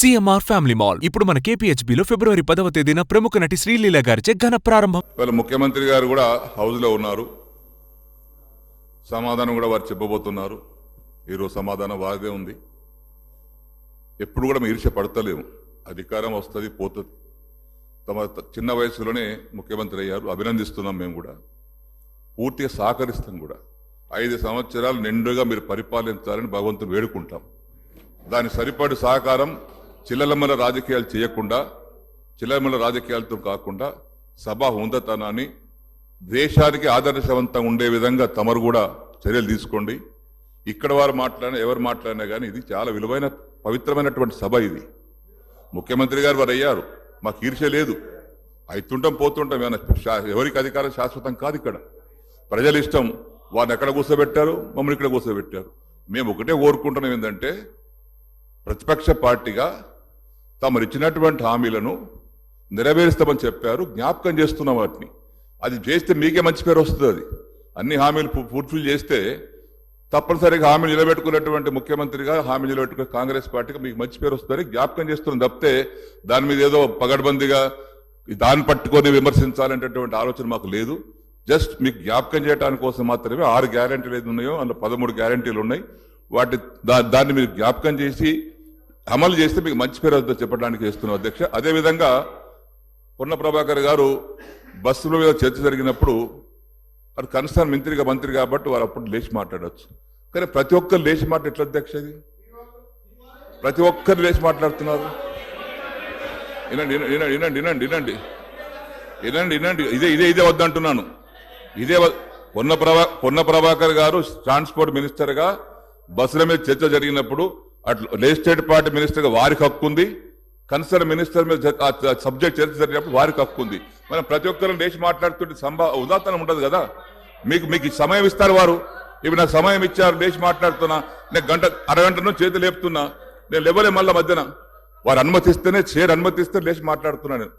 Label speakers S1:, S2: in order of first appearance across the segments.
S1: CMR family mall ఇప్పుడు మన కేపీహెచ్బీలో ఫిబ్రవరి పదవ తేదీన ప్రముఖ నటి శ్రీలీల గారిచే ఘన ప్రారంభం.
S2: ఇవాళ ముఖ్యమంత్రి గారు కూడా హౌస్లో ఉన్నారు. సమాధానం కూడా వారు చెప్పబోతున్నారు. ఈరోజు సమాధానం వారిదే ఉంది. ఎప్పుడు కూడా మేము ఈర్ష్య పడతలేము. అధికారం వస్తుంది పోతుంది. తమ చిన్న వయసులోనే ముఖ్యమంత్రి అయ్యారు. అభినందిస్తున్నాం మేము కూడా. పూర్తిగా సహకరిస్తాం కూడా. ఐదు సంవత్సరాలు నిండుగా మీరు పరిపాలించాలని భగవంతుని వేడుకుంటాం. దాని సరిపడి సహకారం చిల్లలమ్మల రాజకీయాలు చేయకుండా చిల్లలమ్మల రాజకీయాలతో కాకుండా సభ ఉందతనాన్ని దేశానికి ఆదర్శవంతంగా ఉండే విధంగా తమరు కూడా చర్యలు తీసుకోండి. ఇక్కడ వారు మాట్లాడినా ఎవరు మాట్లాడినా కానీ ఇది చాలా విలువైన పవిత్రమైనటువంటి సభ ఇది. ముఖ్యమంత్రి గారు వారు అయ్యారు. మాకు ఈర్ష లేదు. అవుతుంటాం పోతుంటాం. ఏమైనా ఎవరికి అధికారం శాశ్వతం కాదు ఇక్కడ. ప్రజల ఇష్టం వారిని ఎక్కడ కూర్చోబెట్టారు? మమ్మల్ని ఇక్కడ కూర్చోబెట్టారు. మేము ఒకటే కోరుకుంటున్నాం ఏంటంటే ప్రతిపక్ష పార్టీగా తమరు ఇచ్చినటువంటి హామీలను నెరవేరుస్తామని చెప్పారు జ్ఞాపకం చేస్తున్న వాటిని. అది చేస్తే మీకే మంచి పేరు వస్తుంది అది. అన్ని హామీలు ఫు- చేస్తే తప్పనిసరిగా హామీ నిలబెట్టుకున్నటువంటి ముఖ్యమంత్రిగా హామీ నిలబెట్టుకునే కాంగ్రెస్ పార్టీకి మీకు మంచి పేరు వస్తుందని జ్ఞాపకం చేస్తున్నాం. తప్పితే దాని మీద ఏదో పగడ్బందీగా దాన్ని పట్టుకొని విమర్శించాలనేటటువంటి ఆలోచన మాకు లేదు. జస్ట్ మీకు జ్ఞాపకం చేయడానికి కోసం మాత్రమే ఆరు గ్యారంటీలు ఏది ఉన్నాయో అందులో పదమూడు గ్యారంటీలు ఉన్నాయి. వాటి దా దాన్ని మీరు జ్ఞాపకం చేసి అమలు చేస్తే మీకు మంచి పేరు వస్తుందో చెప్పడానికి చేస్తున్నాం అధ్యక్ష. అదేవిధంగా పొన్న ప్రభాకర్ గారు బస్సుల మీద చర్చ జరిగినప్పుడు వారు కన్సర్న్ మంత్రిగా మంత్రి కాబట్టి వారు అప్పుడు లేచి మాట్లాడవచ్చు కానీ ప్రతి ఒక్కరు లేచి మాట ఎట్లా అధ్యక్ష ఇది? ప్రతి ఒక్కరు లేచి మాట్లాడుతున్నారు. వినండి వినండి వినండి వినండి వినండి వినండి. వినండి ఇదే ఇదే ఇదే వద్దంటున్నాను ఇదే పొన్న ప్రభా పొన్న ప్రభాకర్ గారు ట్రాన్స్పోర్ట్ మినిస్టర్గా బస్సుల మీద చర్చ జరిగినప్పుడు అట్లా లెజిస్లేటివ్ పార్టీ మినిస్టర్గా వారికి హక్కు ఉంది. కన్సర్న్ మినిస్టర్ మీద సబ్జెక్ట్ చర్చ జరిగినప్పుడు వారికి హక్కు ఉంది. మనం ప్రతి ఒక్కరు లేచి మాట్లాడుతుంటే సంభా ఉదాహరణ ఉండదు కదా? మీకు మీకు సమయం ఇస్తారు వారు. ఇప్పుడు నాకు సమయం ఇచ్చారు లేచి మాట్లాడుతున్నా. నేను గంట అరగంట నుంచి లేపుతున్నా. నేను లేవలే మళ్ళీ మధ్యన. వారు అనుమతిస్తేనే చైర్ అనుమతిస్తే లేచి మాట్లాడుతున్నాను నేను.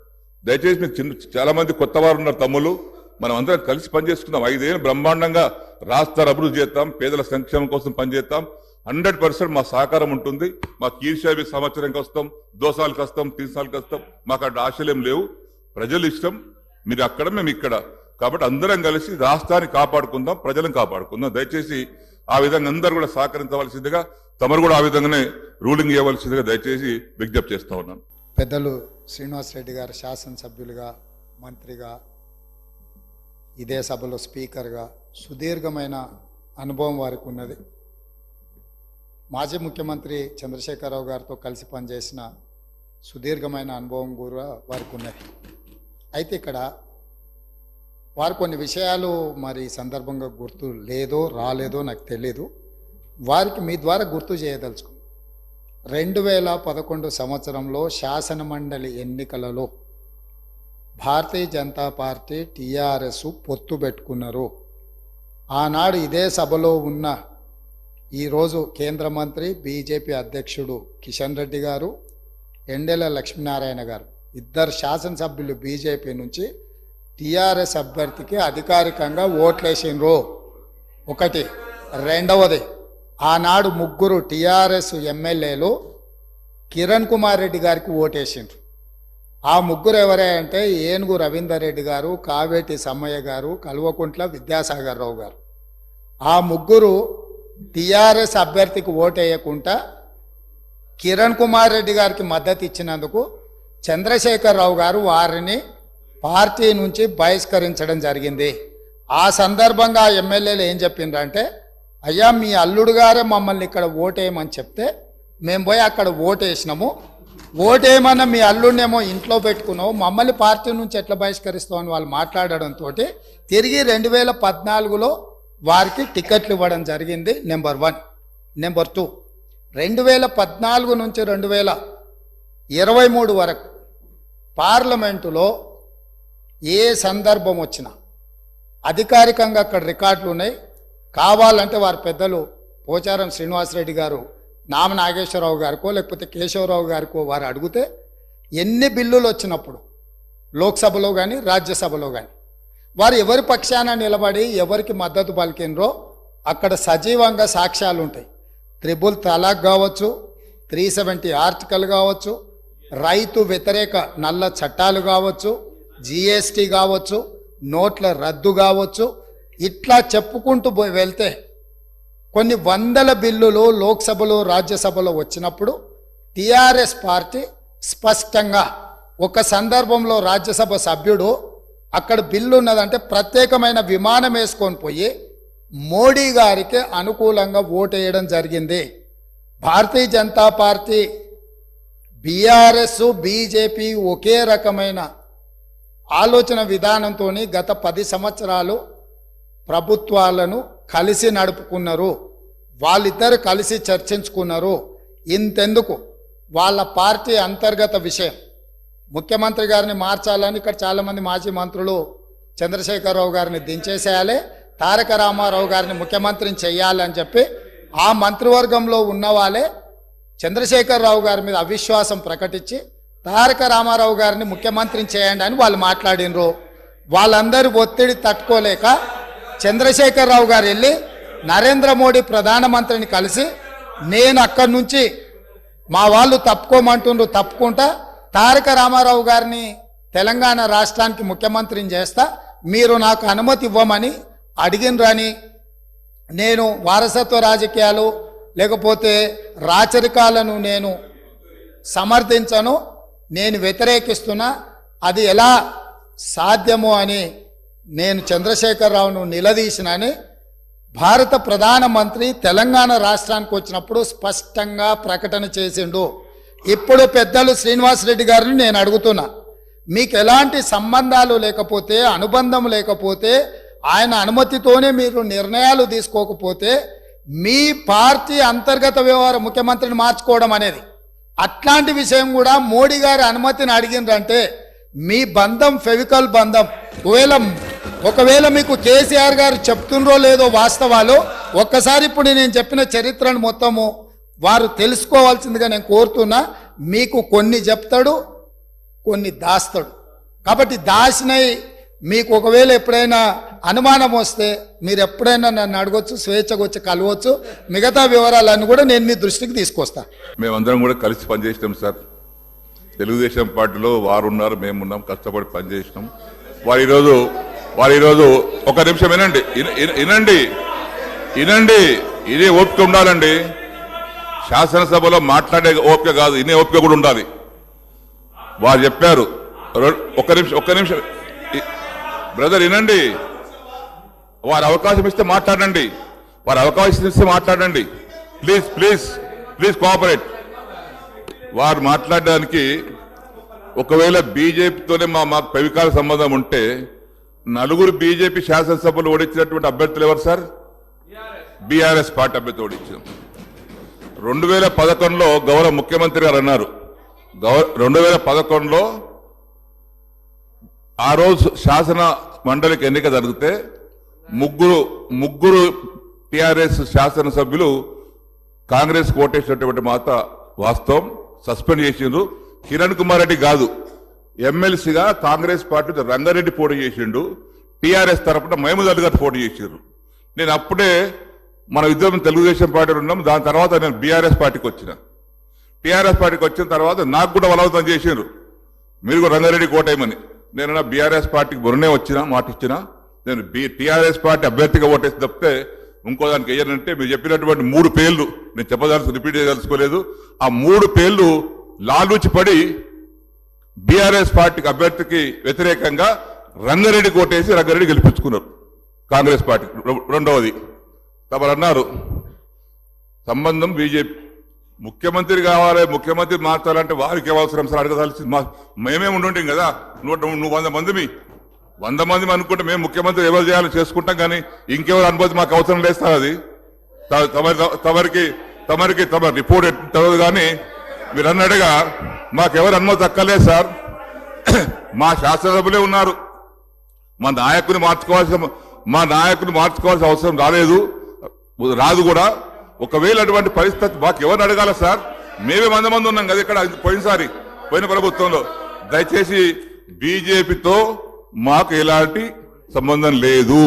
S2: దయచేసి మీకు చిన్న చాలా మంది కొత్త వారు ఉన్నారు తమ్ముళ్ళు మనం అందరం కలిసి పనిచేసుకుందాం. ఐదేళ్ళు బ్రహ్మాండంగా రాష్ట్రాలు అభివృద్ధి చేస్తాం పేదల సంక్షేమం కోసం పనిచేస్తాం హండ్రెడ్ పర్సెంట్ మా సహకారం ఉంటుంది. మా కీర్షావి సంవత్సరంకి వస్తాం దోసాలకు వస్తాం తీసాలకు వస్తాం మాకు అక్కడ ఆశలేం లేవు. ప్రజలు ఇష్టం. మీరు అక్కడ మేము ఇక్కడ. కాబట్టి అందరం కలిసి రాష్ట్రాన్ని కాపాడుకుందాం ప్రజలను కాపాడుకుందాం. దయచేసి ఆ విధంగా అందరూ కూడా సహకరించవలసిందిగా తమరు కూడా ఆ విధంగానే రూలింగ్ ఇవ్వవలసిందిగా దయచేసి విజ్ఞప్తి చేస్తా ఉన్నాను.
S3: పెద్దలు శ్రీనివాస్ రెడ్డి గారు శాసనసభ్యులుగా మంత్రిగా ఇదే సభలో స్పీకర్గా సుదీర్ఘమైన అనుభవం వారికి ఉన్నది. మాజీ ముఖ్యమంత్రి చంద్రశేఖరరావు గారితో కలిసి పనిచేసిన సుదీర్ఘమైన అనుభవం కూడా వారికి ఉన్నది. అయితే ఇక్కడ వారు కొన్ని విషయాలు మరి సందర్భంగా గుర్తు లేదో రాలేదో నాకు తెలియదు వారికి మీ ద్వారా గుర్తు చేయదలుచుకు. రెండు వేల పదకొండు సంవత్సరంలో శాసనమండలి ఎన్నికలలో భారతీయ జనతా పార్టీ టీఆర్ఎస్ పొత్తు పెట్టుకున్నారు. ఆనాడు ఇదే సభలో ఉన్న ఈరోజు కేంద్ర మంత్రి బీజేపీ అధ్యక్షుడు కిషన్ రెడ్డి గారు ఎండెల లక్ష్మీనారాయణ గారు. ఇద్దరు శాసనసభ్యులు బీజేపీ నుంచి టీఆర్ఎస్ అభ్యర్థికి అధికారికంగా ఓట్లేసిండ్రు. ఒకటి. రెండవది ఆనాడు ముగ్గురు టీఆర్ఎస్ ఎమ్మెల్యేలు కిరణ్ కుమార్ రెడ్డి గారికి ఓటేసిండ్రు. ఆ ముగ్గురు ఎవరే అంటే ఏనుగు రవీందర్ రెడ్డి గారు కావేటి సమ్మయ్య గారు కల్వకుంట్ల విద్యాసాగర్ రావు గారు. ఆ ముగ్గురు టీఆర్ఎస్ అభ్యర్థికి ఓటేయకుండా కిరణ్ కుమార్ రెడ్డి గారికి మద్దతు ఇచ్చినందుకు చంద్రశేఖరరావు గారు వారిని పార్టీ నుంచి బహిష్కరించడం జరిగింది. ఆ సందర్భంగా ఎమ్మెల్యేలు ఏం చెప్పిండ్రంటే అయ్యా మీ అల్లుడు గారే మమ్మల్ని ఇక్కడ ఓటేయమని చెప్తే మేము పోయి అక్కడ ఓటేసినాము. ఓటేయమన్నా మీ అల్లుడినేమో ఇంట్లో పెట్టుకున్నావు. మమ్మల్ని పార్టీ నుంచి ఎట్లా బహిష్కరిస్తావు? అని వాళ్ళు మాట్లాడడంతో తిరిగి రెండు వేల పద్నాలుగులో వారికి టికెట్లు ఇవ్వడం జరిగింది నెంబర్ వన్. నెంబర్ టూ రెండు వేల పద్నాలుగు నుంచి రెండు వేల ఇరవై మూడు వరకు పార్లమెంటులో ఏ సందర్భం వచ్చినా అధికారికంగా అక్కడ రికార్డులు ఉన్నాయి. కావాలంటే వారి పెద్దలు పోచారం శ్రీనివాసరెడ్డి గారు నామ నాగేశ్వరరావు గారికో లేకపోతే కేశవరావు గారికో వారు అడిగితే ఎన్ని బిల్లులు వచ్చినప్పుడు లోక్సభలో కానీ రాజ్యసభలో కానీ వారు ఎవరి పక్షాన నిలబడి ఎవరికి మద్దతు పలికినరో అక్కడ సజీవంగా సాక్ష్యాలు ఉంటాయి. త్రిబుల్ తలాక్ కావచ్చు త్రీ సెవెంటీ ఆర్టికల్ కావచ్చు రైతు వ్యతిరేక నల్ల చట్టాలు కావచ్చు జిఎస్టీ కావచ్చు నోట్ల రద్దు కావచ్చు ఇట్లా చెప్పుకుంటూ పోయి వెళ్తే కొన్ని వందల బిల్లులు లోక్సభలో రాజ్యసభలో వచ్చినప్పుడు టీఆర్ఎస్ పార్టీ స్పష్టంగా ఒక సందర్భంలో రాజ్యసభ సభ్యుడు అక్కడ బిల్లు ఉన్నదంటే ప్రత్యేకమైన విమానం వేసుకొని పోయి మోడీ గారికి అనుకూలంగా ఓటేయడం జరిగింది. Bharatiya Janata party BRS BJP ఒకే రకమైన ఆలోచన విధానంతో గత పది సంవత్సరాలు ప్రభుత్వాలను కలిసి నడుపుకున్నారు. వాళ్ళిద్దరు కలిసి చర్చించుకున్నారు. ఇంతెందుకు? వాళ్ళ పార్టీ అంతర్గత విషయం. ముఖ్యమంత్రి గారిని మార్చాలని ఇక్కడ చాలామంది మాజీ మంత్రులు చంద్రశేఖరరావు గారిని దించేసేయాలి తారక రామారావు గారిని ముఖ్యమంత్రిని చేయాలని చెప్పి ఆ మంత్రివర్గంలో ఉన్న వాళ్ళే చంద్రశేఖరరావు గారి మీద అవిశ్వాసం ప్రకటించి తారక రామారావు గారిని ముఖ్యమంత్రిని చేయండి అని వాళ్ళు మాట్లాడినరు. వాళ్ళందరి ఒత్తిడి తట్టుకోలేక చంద్రశేఖరరావు గారు వెళ్ళి నరేంద్ర మోడీ ప్రధానమంత్రిని కలిసి నేను అక్కడి నుంచి మా వాళ్ళు తప్పుకోమంటుండ్రు తప్పుకుంటా తారక రామారావు గారిని తెలంగాణ రాష్ట్రానికి ముఖ్యమంత్రిని చేస్తా. మీరు నాకు అనుమతి ఇవ్వమని అడిగినరని నేను వారసత్వ రాజకీయాలు లేకపోతే రాచరికాలను నేను సమర్థించను నేను వ్యతిరేకిస్తున్నా. అది ఎలా సాధ్యమో అని నేను చంద్రశేఖరరావును నిలదీసినని భారత ప్రధానమంత్రి తెలంగాణ రాష్ట్రానికి వచ్చినప్పుడు స్పష్టంగా ప్రకటన చేసిండు. ఇప్పుడు పెద్దలు శ్రీనివాసరెడ్డి గారిని నేను అడుగుతున్నా. మీకు ఎలాంటి సంబంధాలు లేకపోతే అనుబంధం లేకపోతే ఆయన అనుమతితోనే మీరు నిర్ణయాలు తీసుకోకపోతే మీ పార్టీ అంతర్గత వ్యవహారం ముఖ్యమంత్రిని మార్చుకోవడం అనేది. అట్లాంటి విషయం కూడా మోడీ గారి అనుమతిని అడిగిండ్రంటే మీ బంధం ఫెవికల్ బంధం ఒకవేళ ఒకవేళ మీకు కేసీఆర్ గారు చెప్తుండ్రో లేదో వాస్తవాలు ఒక్కసారి ఇప్పుడు నేను చెప్పిన చరిత్రను మొత్తము వారు తెలుసుకోవాల్సిందిగా నేను కోరుతున్నా మీకు కొన్ని చెప్తాడు కొన్ని దాస్తాడు. కాబట్టి దాసినై మీకు ఒకవేళ ఎప్పుడైనా అనుమానం వస్తే మీరు ఎప్పుడైనా నన్ను అడగొచ్చు స్వేచ్ఛగా వచ్చి కలవచ్చు మిగతా వివరాలన్నీ కూడా నేను మీ దృష్టికి తీసుకొస్తా.
S2: మేమందరం కూడా కలిసి పనిచేసినాం సార్. తెలుగుదేశం పార్టీలో వారు ఉన్నారు మేము ఉన్నాం కష్టపడి పనిచేసినాం. వారు ఈరోజు వారు ఈరోజు ఒక నిమిషం వినండి వినండి వినండి ఇదే ఓపిక ఉండాలండి. శాసనసభలో మాట్లాడే ఓపిక కాదు ఇనే ఓపిక కూడా ఉండాలి. వారు చెప్పారు ఒక్క నిమిషం ఒక్క నిమిషం. బ్రదర్ వినండి. వారు అవకాశం ఇస్తే మాట్లాడండి. వారు అవకాశం ఇస్తే మాట్లాడండి. Please please please cooperate. వారు మాట్లాడడానికి ఒకవేళ బీజేపీతోనే మా మాకు పెవికాల సంబంధం ఉంటే నలుగురు బీజేపీ శాసనసభలు ఓడించినటువంటి అభ్యర్థులు ఎవరు సార్? బీఆర్ఎస్ పార్టీ అభ్యర్థి ఓడించాం. రెండు వేల పదకొండులో గౌరవ ముఖ్యమంత్రి గారు అన్నారు. గౌర రెండు వేల పదకొండులో ఆ రోజు శాసన మండలికి ఎన్నిక జరిగితే ముగ్గురు ముగ్గురు టిఆర్ఎస్ శాసనసభ్యులు కాంగ్రెస్ ఓటేసినటువంటి మాట వాస్తవం సస్పెండ్ చేసిండ్రు. కిరణ్ కుమార్ రెడ్డి కాదు. ఎమ్మెల్సీగా కాంగ్రెస్ పార్టీ రంగారెడ్డి పోటీ చేసిండు. టిఆర్ఎస్ తరపున మహమూద్ అలీ గారు పోటీ చేసిండ్రు. నేను అప్పుడే మన ఇద్దరం తెలుగుదేశం పార్టీలో ఉన్నాం. దాని తర్వాత నేను బీఆర్ఎస్ పార్టీకి వచ్చిన. టీఆర్ఎస్ పార్టీకి వచ్చిన తర్వాత నాకు కూడా బలవంతం చేసిండ్రు. మీరు కూడా రంగారెడ్డి కోటేయమని నేను నా బీఆర్ఎస్ పార్టీకి మొన్ననే వచ్చిన మాట ఇచ్చిన నేను బి టీఆర్ఎస్ పార్టీ అభ్యర్థిగా ఓటేసి తప్పితే ఇంకో దానికి వేయనంటే మీరు చెప్పినటువంటి మూడు పేర్లు నేను చెప్పదలుచు రిపీట్ చేయదలుచుకోలేదు. ఆ మూడు పేర్లు లాలూచి పడి బీఆర్ఎస్ పార్టీకి అభ్యర్థికి వ్యతిరేకంగా రంగారెడ్డి కోటేసి రంగారెడ్డి గెలిపించుకున్నారు. కాంగ్రెస్ పార్టీ రెండవది. తమరు అన్నారు సంబంధం బీజేపీ. ముఖ్యమంత్రి కావాలి ముఖ్యమంత్రి మార్చాలంటే వారికి అవసరం సార్ అడగదాల్సి మా మేమే ఉండుంటాం కదా. నూట నువ్వు వంద మందిమి. వంద మంది అనుకుంటే మేము ముఖ్యమంత్రి ఎవరు చేయాలో చేసుకుంటాం కానీ ఇంకెవరు అనుభూతి మాకు అవసరం లేదు సార్ అది. తమరికి తమరికి తమ రిపోర్ట్ ఎట్ తెలియదు కానీ మీరు అన్నట్టుగా మాకెవరు అనుమతి అక్కర్లేదు సార్. మా శాసనసభ్యులే ఉన్నారు. మా నాయకుని మార్చుకోవాల్సిన మా నాయకుని మార్చుకోవాల్సిన అవసరం రాలేదు. రాదు కూడా. ఒకవేళ అటువంటి పరిస్థితి మాకు ఎవరిని అడగాల సార్? మేమే వంద మంది ఉన్నాం కదా ఇక్కడ పోయినసారి పోయిన ప్రభుత్వంలో. దయచేసి బీజేపీతో మాకు ఎలాంటి సంబంధం లేదు.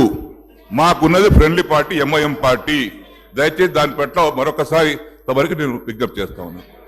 S2: మాకున్నది ఫ్రెండ్లీ పార్టీ ఎంఐఎం పార్టీ. దయచేసి దాని పట్ల మరొకసారి తమరికి నేను విజ్ఞప్తి చేస్తా ఉన్నాను